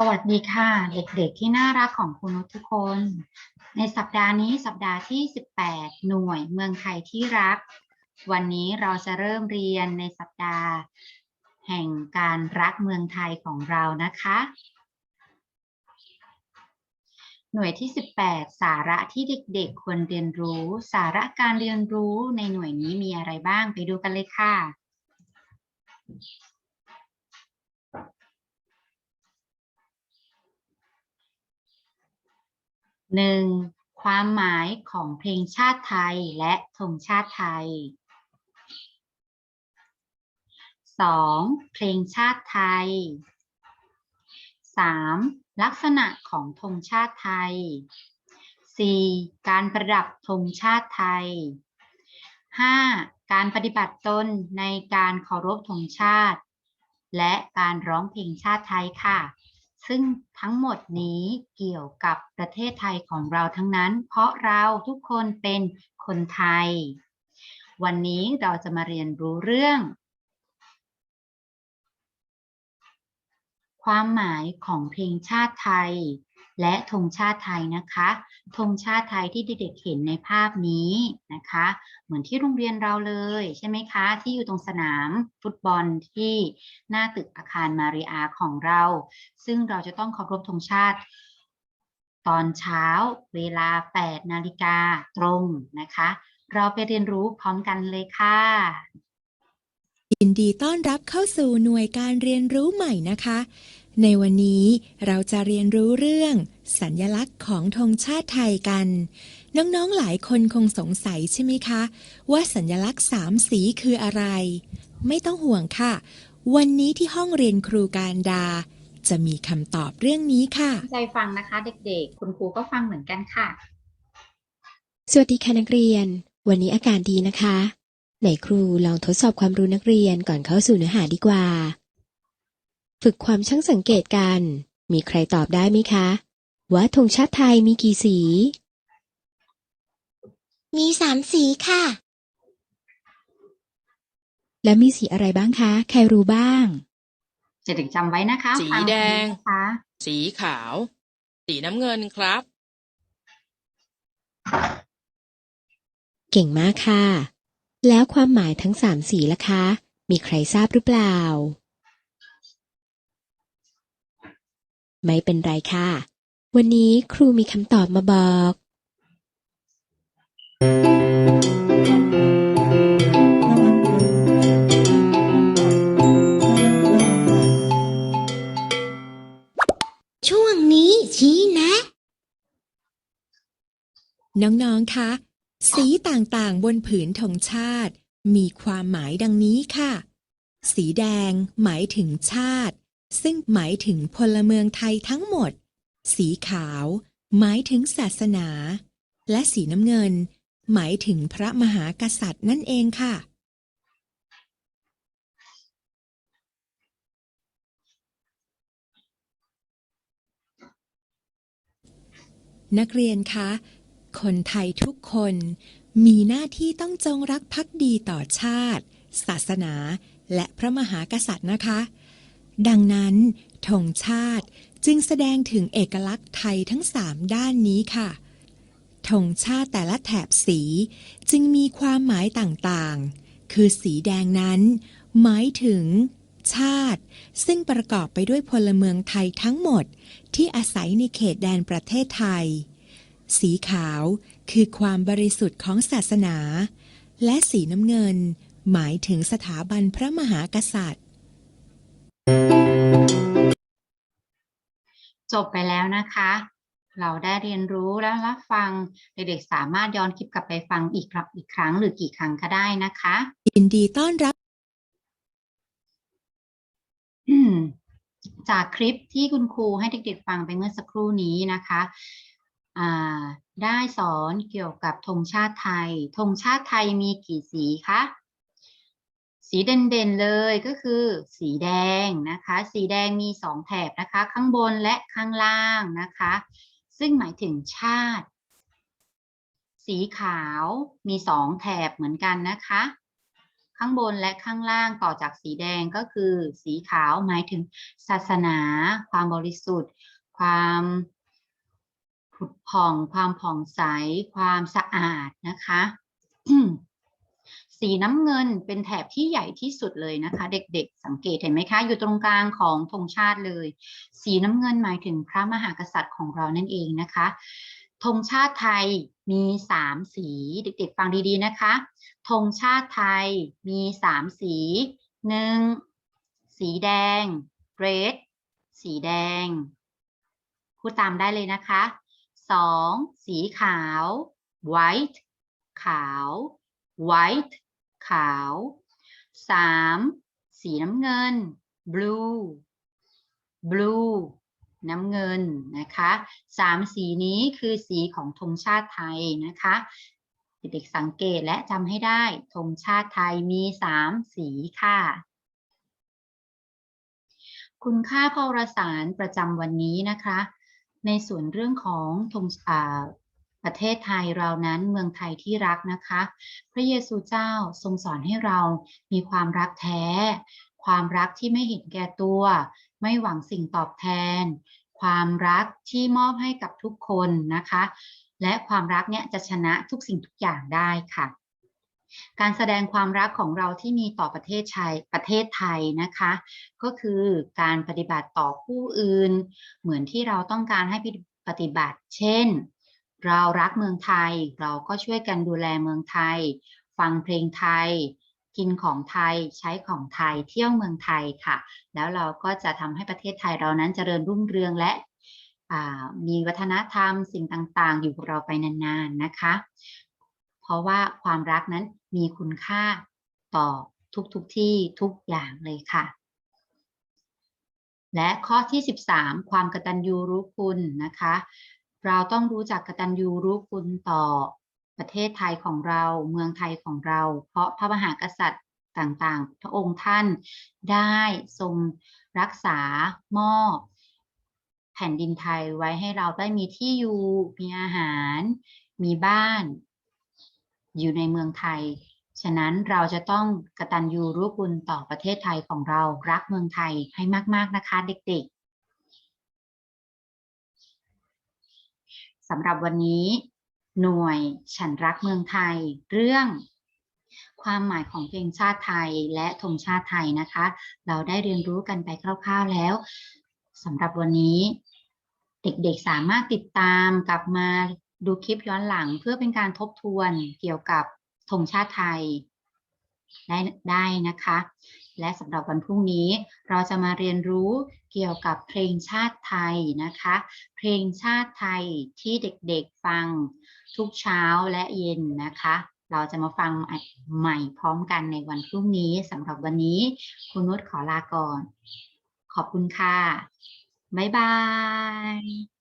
สวัสดีค่ะ เด็กๆที่น่ารักของคุณทุกคน ในสัปดาห์นี้สัปดาห์ที่ 18 หน่วยเมืองไทยที่รัก วันนี้เราจะเริ่มเรียนในสัปดาห์ แห่งการรักเมืองไทยของเรานะคะ หน่วยที่ 18 สาระที่เด็กๆควรเรียนรู้ สาระการเรียนรู้ในหน่วยนี้มีอะไรบ้างไปดูกันเลยค่ะ หนึ่งความหมายของเพลงชาติไทยและธงชาติไทยสองเพลงชาติไทยสามลักษณะของธงชาติไทยสี่การประดับธงชาติไทยห้าการปฏิบัติตนในการเคารพธงชาติ และการร้องเพลงชาติไทยค่ะ ซึ่งทั้งหมดนี้เกี่ยวกับประเทศไทยของเราทั้งนั้น เพราะเราทุกคนเป็นคนไทย วันนี้เราจะมาเรียนรู้เรื่อง ความหมายของเพลงชาติไทย และธงชาติไทยนะคะธงชาติไทยที่เด็กๆเห็นในภาพนี้นะคะ เหมือนที่โรงเรียนเราเลยใช่ไหมคะ ที่อยู่ตรงสนามฟุตบอลที่หน้าตึกอาคารมาริอาของเรา ซึ่งเราจะต้องเคารพธงชาติตอนเช้าเวลา 8 นาฬิกาตรงนะคะ เราไปเรียนรู้พร้อมกันเลยค่ะยินดีต้อนรับเข้าสู่หน่วยการเรียนรู้ใหม่นะคะ ในวันนี้เราจะเรียนรู้เรื่อง สัญญลักษณ์ของธงชาติไทยกัน น้องๆหลายคนคงสงสัยใช่ไหมคะ ว่าสัญญลักษณ์สามสีคืออะไร ไม่ต้องห่วงค่ะ วันนี้ที่ห้องเรียนครูการดา จะมีคำตอบเรื่องนี้ค่ะตั้งใจฟังนะคะเด็กๆ คุณครูก็ฟังเหมือนกันค่ะ สวัสดีค่ะนักเรียน วันนี้อากาศดีนะคะ ไหนครูลองทดสอบความรู้นักเรียนก่อนเข้าสู่เนื้อหาดีกว่า ฝึกความช่างสังเกตกัน มีใครตอบได้ไหมคะ ว่าธงชาติไทยมีกี่สี มีสามสีค่ะ และมีสีอะไรบ้างคะ ใครรู้บ้างเด็กๆจำไว้นะคะสีฟัแดง นะคะสีขาว สีน้ำเงินครับ เก่งมากค่ะ แล้วความหมายทั้งสามสีล่ะคะ มีใครทราบหรือเปล่า ไม่เป็นไรค่ะ วันนี้ครูมีคำตอบมาบอก ช่วงนี้ชี้แนะ น้องๆ คะ สีต่างๆ บนผืนธงชาติ มีความหมายดังนี้ค่ะ สีแดงหมายถึงชาติ ซึ่งหมายถึงพลเมืองไทยทั้งหมด สีขาว หมายถึงศาสนา และสีน้ำเงิน หมายถึงพระมหากษัตริย์นั่นเองค่ะ นักเรียนคะ คนไทยทุกคนมีหน้าที่ต้องจงรักภักดีต่อชาติ ศาสนา และพระมหากษัตริย์นะคะ ดังนั้นธงชาติจึงแสดงถึงเอกลักษณ์ไทยทั้งสามด้านนี้ค่ะธงชาติแต่ละแถบสีจึงมีความหมายต่างๆ คือสีแดงนั้น หมายถึง ชาติ ซึ่งประกอบไปด้วยพลเมืองไทยทั้งหมด ที่อาศัยในเขตแดนประเทศไทย สีขาวคือความบริสุทธิ์ของศาสนา และสีน้ำเงิน หมายถึงสถาบันพระมหากษัตริย์ จบไปแล้วนะคะ เราได้เรียนรู้และรับฟังเด็กๆสามารถย้อนคลิปกลับไปฟังอีกครับอีกครั้งหรือกี่ครั้งก็ได้นะคะยินดีต้อนรับอืมจากคลิปที่คุณครูให้เด็กๆฟังไปเมื่อสักครู่นี้นะคะอ่าได้สอนเกี่ยวกับธงชาติไทยธงชาติไทยมีกี่สีคะ สีเด่นๆเลยก็คือสีแดงนะคะ สีแดงมีสองแถบนะคะ ข้างบนและข้างล่างนะคะ ซึ่งหมายถึงชาติ สีขาวมีสองแถบเหมือนกันนะคะ ข้างบนและข้างล่างต่อจากสีแดงก็คือ สีขาวหมายถึงศาสนา ความบริสุทธิ์ ความผุดผ่อง ความผ่องใส ความสะอาดนะคะ สีน้ำเงินเป็นแถบที่ใหญ่ที่สุดเลยนะคะ เด็กๆ สังเกตเห็นไหมคะ อยู่ตรงกลางของธงชาติเลย สีน้ำเงินหมายถึงพระมหากษัตริย์ของเรานั่นเองนะคะธงชาติไทยมีสามสีเด็กๆ ฟังดีๆนะคะธงชาติไทยมีสามสีหนึ่งสีแดง red สีแดงพูดตามได้เลยนะคะสองสีขาว white ขาว white ขาวสามสีน้ำเงิน blue blue น้ำเงินนะคะสามสีนี้คือสีของธงชาติไทยนะคะเด็กๆสังเกตและจำให้ได้ธงชาติไทยมีสามสีค่ะ คุณค่าพรสารประจำวันนี้นะคะ ในส่วนเรื่องของธง ประเทศไทยเรานั้นเมืองไทยที่รักนะคะ พระเยซูเจ้าทรงสอนให้เรามีความรักแท้ ความรักที่ไม่เห็นแก่ตัว ไม่หวังสิ่งตอบแทน ความรักที่มอบให้กับทุกคนนะคะ และความรักเนี่ยจะชนะทุกสิ่งทุกอย่างได้ค่ะการแสดงความรักของเราที่มีต่อประเทศชัยประเทศไทยนะคะ ก็คือการปฏิบัติต่อผู้อื่น เหมือนที่เราต้องการให้ปฏิบัติ เช่น เรารักเมืองไทย เราก็ช่วยกันดูแลเมืองไทย ฟังเพลงไทย กินของไทย ใช้ของไทย เที่ยวเมืองไทยค่ะ แล้วเราก็จะทำให้ประเทศไทยเรานั้นเจริญรุ่งเรืองและมีวัฒนธรรมสิ่งต่างๆ อยู่กับเราไปนานๆนะคะ เพราะว่าความรักนั้นมีคุณค่าต่อทุกๆทที่ทุกอย่างเลยค่ะ และข้อที่ 13 ความกตัญญูรู้คุณนะคะ เราต้องรู้จักกตัญญูรู้คุณต่อประเทศไทยของเราเมืองไทยของเรา เพราะพระมหากษัตริย์ต่างๆ พระองค์ท่านได้ทรงรักษามอบแผ่นดินไทยไว้ให้เราได้มีที่อยู่ มีอาหาร มีบ้าน อยู่ในเมืองไทย ฉะนั้นเราจะต้องกระตัญญูรู้คุณต่อประเทศไทยของเรารักเมืองไทยให้มาก ๆ นะคะเด็ก ๆ สำหรับวันนี้ หน่วยฉันรักเมืองไทย เรื่อง ความหมายของเพลงชาติไทยและธงชาติไทยนะคะ เราได้เรียนรู้กันไปคร่าวๆแล้วสำหรับวันนี้ เด็กๆสามารถติดตามกลับมาดูคลิปย้อนหลังเพื่อเป็นการทบทวนเกี่ยวกับธงชาติไทย ได้ได้นะคะ และสำหรับวันพรุ่งนี้เราจะมาเรียนรู้เกี่ยวกับเพลงชาติไทยนะคะ เพลงชาติไทยที่เด็กๆฟังทุกเช้าและเย็นนะคะ เราจะมาฟังใหม่พร้อมกันในวันพรุ่งนี้สำหรับวันนี้คุณนุชขอลาก่อน ขอบคุณค่ะ บ๊ายบาย